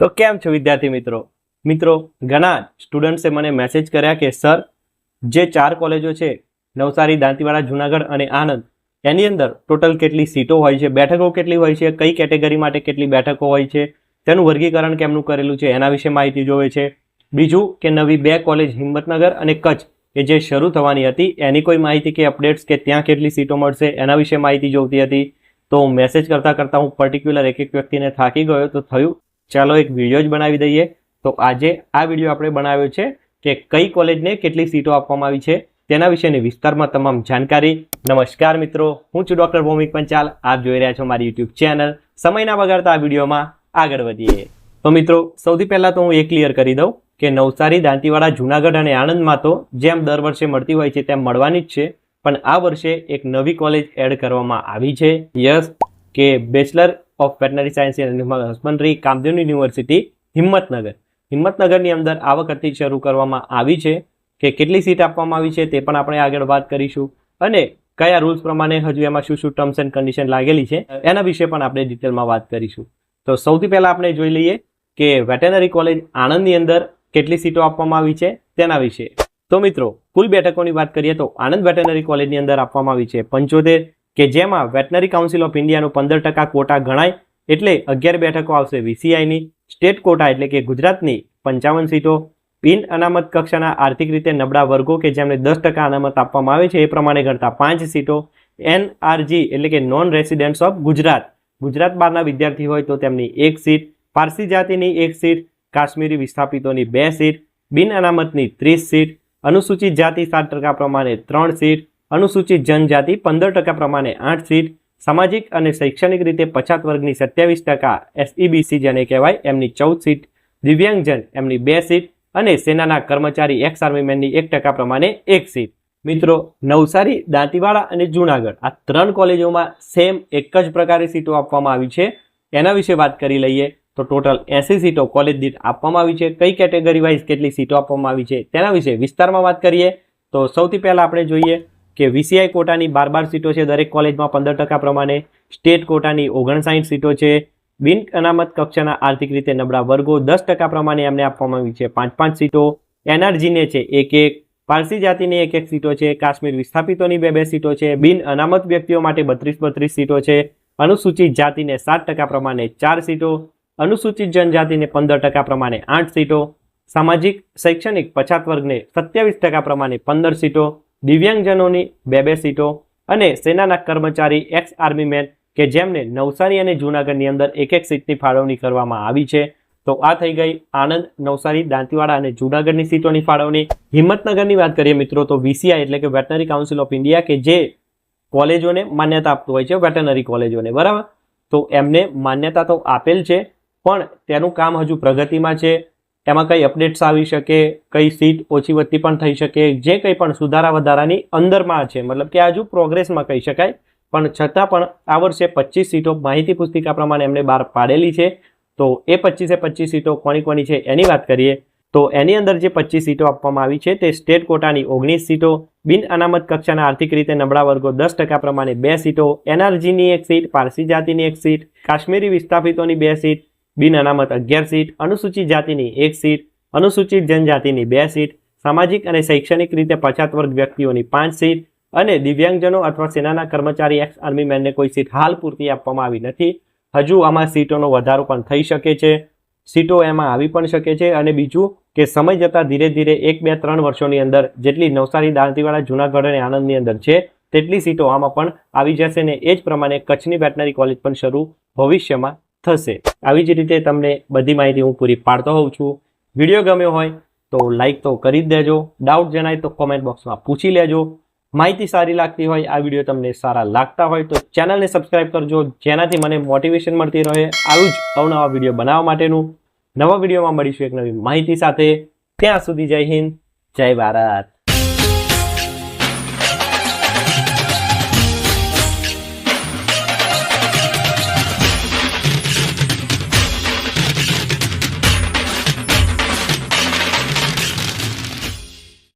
તો કેમ છો વિદ્યાર્થી મિત્રો? મિત્રો, ઘણા સ્ટુડન્ટ્સે મને મેસેજ કર્યા કે સર જે ચાર કોલેજો છે, નવસારી, દાંતીવાડા, જુનાગઢ અને આણંદ, એની અંદર ટોટલ કેટલી સીટો હોય છે, બેઠકો કેટલી હોય છે, કઈ કેટેગરી માટે કેટલી બેઠકો હોય છે, તેનું વર્ગીકરણ કેમનું કરેલું છે, એના વિશે માહિતી જોવે છે. બીજું કે નવી બે કોલેજ હિંમતનગર અને કચ્છ કે જે શરૂ થવાની હતી, એની કોઈ માહિતી કે અપડેટ્સ કે ત્યાં કેટલી સીટો મળશે, એના વિશે માહિતી જોઈતી હતી. તો મેસેજ કરતાં કરતાં હું પર્ટિક્યુલર એક એક વ્યક્તિને થાકી ગયો, તો થયું ચાલો એક વીડિયો જ બનાવી દઈએ. તો આજે આ વીડિયો આપણે બનાવ્યો છે કે કઈ કોલેજને કેટલી સીટો આપવામાં આવી છે, તેના વિશેની વિસ્તારમાં તમામ જાણકારી. નમસ્કાર મિત્રો, હું છું ડૉક્ટર ભૌમિક પંચાલ. આપ જોઈ રહ્યા છો મારી યુટ્યુબ ચેનલ સમયના બગાડતા આ વિડીયોમાં આગળ વધીએ. તો મિત્રો, સૌથી પહેલાં તો હું એ ક્લિયર કરી દઉં કે નવસારી, દાંતીવાડા, જુનાગઢ અને આણંદમાં તો જેમ દર વર્ષે મળતી હોય છે તેમ મળવાની જ છે. પણ આ વર્ષે એક નવી કોલેજ એડ કરવામાં આવી છે. યસ કે bachelor of veterinary science and husbandry Kamdhenu university Himmatnagar હિંમતનગરની અંદર આ વખતથી શરૂ કરવામાં આવી છે કે કેટલી સીટ આપવામાં આવી છે તે પણ આપણે આગળ વાત કરીશું. અને કયા રૂલ્સ પ્રમાણે હજુ એમાં શું શું ટર્મ્સ એન્ડ કન્ડિશન લાગેલી છે એના વિશે પણ આપણે ડિટેલમાં વાત કરીશું. તો સૌથી પહેલાં આપણે જોઈ લઈએ કે વેટેનરી કોલેજ આણંદની અંદર કેટલી સીટો આપવામાં આવી છે તેના વિશે. તો મિત્રો, કુલ બેઠકોની વાત કરીએ તો આણંદ વેટેનરી કોલેજની અંદર આપવામાં આવી છે પંચોતેર કે જેમાં વેટનરી કાઉન્સિલ ઓફ ઇન્ડિયાનું પંદર ટકા કોટા ગણાય, એટલે અગિયાર બેઠકો આવશે વીસીઆઈની સ્ટેટ કોટા એટલે કે ગુજરાતની પંચાવન સીટો. બિન અનામત કક્ષાના આર્થિક રીતે નબળા વર્ગો કે જેમને દસ ટકા અનામત આપવામાં આવે છે, એ પ્રમાણે ગણતા પાંચ સીટો. એનઆરજી એટલે કે non residents of Gujarat. Gujarat બહારના વિદ્યાર્થી હોય તો તેમની એક સીટ, પારસી જાતિની એક સીટ, કાશ્મીરી વિસ્થાપિતોની બે સીટ, બિન અનામતની ત્રીસ સીટ, અનુસૂચિત જાતિ સાત ટકા પ્રમાણે ત્રણ સીટ અનુસૂચિત જનજાતિ પંદર ટકા પ્રમાણે આઠ સીટ, સામાજિક અને શૈક્ષણિક રીતે પછાત વર્ગની સત્યાવીસ ટકા એસઈબીસી જેને કહેવાય, એમની ચૌદ સીટ, દિવ્યાંગજન એમની બે સીટ અને સેનાના કર્મચારી એક્સ આર્મીમેનની એક ટકા પ્રમાણે એક સીટ. મિત્રો, નવસારી, દાંતીવાડા અને જૂનાગઢ આ ત્રણ કોલેજોમાં સેમ એક જ પ્રકારે સીટો આપવામાં આવી છે. એના વિશે વાત કરી લઈએ તો ટોટલ એસી સીટો કોલેજ દીઠ આપવામાં આવી છે. કઈ કેટેગરી વાઇઝ કેટલી સીટો આપવામાં આવી છે તેના વિશે વિસ્તારમાં વાત કરીએ તો સૌથી પહેલાં આપણે જોઈએ કે વીસીઆઈ કોટાની બાર બાર સીટો છે, દરેક કોલેજમાં પંદર ટકા પ્રમાણે. સ્ટેટ કોટાની ઓગણસાઠ સીટો છે. બિન અનામત કક્ષાના આર્થિક રીતે નબળા વર્ગો દસ ટકા પ્રમાણે એમને આપવામાં આવી છે. પાંચ પાંચ સીટો એનઆરજીને છે એક એક પારસી જાતિની એક એક સીટો છે. કાશ્મીર વિસ્થાપિતોની બે બે સીટો છે. બિન અનામત વ્યક્તિઓ માટે બત્રીસ બત્રીસ સીટો છે. અનુસૂચિત જાતિને સાત ટકા પ્રમાણે ચાર સીટો. અનુસૂચિત જનજાતિને પંદર ટકા પ્રમાણે આઠ સીટો. સામાજિક, શૈક્ષણિક પછાત વર્ગને સત્યાવીસ ટકા પ્રમાણે પંદર સીટો. દિવ્યાંગજનોની બે બે સીટો અને સેનાના કર્મચારી એક્સ આર્મીમેન કે જેમને નવસારી અને જૂનાગઢની અંદર એક એક સીટની ફાળવણી કરવામાં આવી છે. તો આ થઈ ગઈ આણંદ, નવસારી, દાંતીવાડા અને જૂનાગઢની સીટોની ફાળવણી. હિંમતનગરની વાત કરીએ મિત્રો, તો વીસીઆઈ એટલે કે વેટનરી કાઉન્સિલ ઓફ ઇન્ડિયા કે જે કોલેજોને માન્યતા આપતું હોય છે વેટનરી કોલેજોને, બરાબર? તો એમને માન્યતા તો આપેલ છે, પણ તેનું કામ હજુ પ્રગતિમાં છે. એમાં કઈ અપડેટ્સ આવી શકે, કઈ સીટ ઓછી વધતી પણ થઈ શકે, જે કંઈ પણ સુધારા વધારાની અંદરમાં છે. મતલબ કે હજુ પ્રોગ્રેસમાં કહી શકાય, પણ છતાં પણ આ વર્ષે પચીસ સીટો માહિતી પુસ્તિકા પ્રમાણે એમને બહાર પાડેલી છે. તો એ પચીસે પચીસ સીટો કોની કોની છે એની વાત કરીએ, તો એની અંદર જે પચીસ સીટો આપવામાં આવી છે તે સ્ટેટ કોટાની ઓગણીસ સીટો, બિન અનામત કક્ષાના આર્થિક રીતે નબળા વર્ગો દસ ટકા પ્રમાણે બે સીટો, એનઆરજીની એક સીટ, પારસી જાતિની એક સીટ, કાશ્મીરી વિસ્થાપિતોની બે સીટ બિન અનામત અગિયાર સીટ, અનુસૂચિત જાતિની એક સીટ, અનુસૂચિત જનજાતિની બે સીટ, સામાજિક અને શૈક્ષણિક રીતે પછાત વર્ગ વ્યક્તિઓની પાંચ સીટ અને દિવ્યાંગજનો અથવા સેનાના કર્મચારી એક્સ આર્મીમેનને કોઈ સીટ હાલ પૂરતી આપવામાં આવી નથી. હજુ આમાં સીટોનો વધારો પણ થઈ શકે છે. સીટો એમાં આવી પણ શકે છે અને બીજું કે સમય જતાં ધીરે ધીરે એક, બે, ત્રણ વર્ષોની અંદર જેટલી નવસારી, દાંતીવાડા, જૂનાગઢ અને આણંદની અંદર છે, તેટલી સીટો આમાં પણ આવી જશે ને એ જ પ્રમાણે કચ્છની વેટનરી કોલેજ પણ શરૂ ભવિષ્યમાં થશે. આવી જ રીતે તમને બધી માહિતી હું પૂરી પાડતો હોઉં છું. વીડિયો ગમ્યો હોય તો લાઈક તો કરી જ દેજો. ડાઉટ જણાય તો કોમેન્ટ બોક્સમાં પૂછી લેજો. માહિતી સારી લાગતી હોય, આ વીડિયો તમને સારા લાગતા હોય તો ચેનલને સબસ્ક્રાઇબ કરજો. જેનાથી મને મોટિવેશન મળતી રહે. આવું જ અવનવા વીડિયો બનાવવા માટેનું. નવા વિડીયોમાં મળીશું એક નવી માહિતી સાથે. ત્યાં સુધી જય હિન્દ, જય ભારત.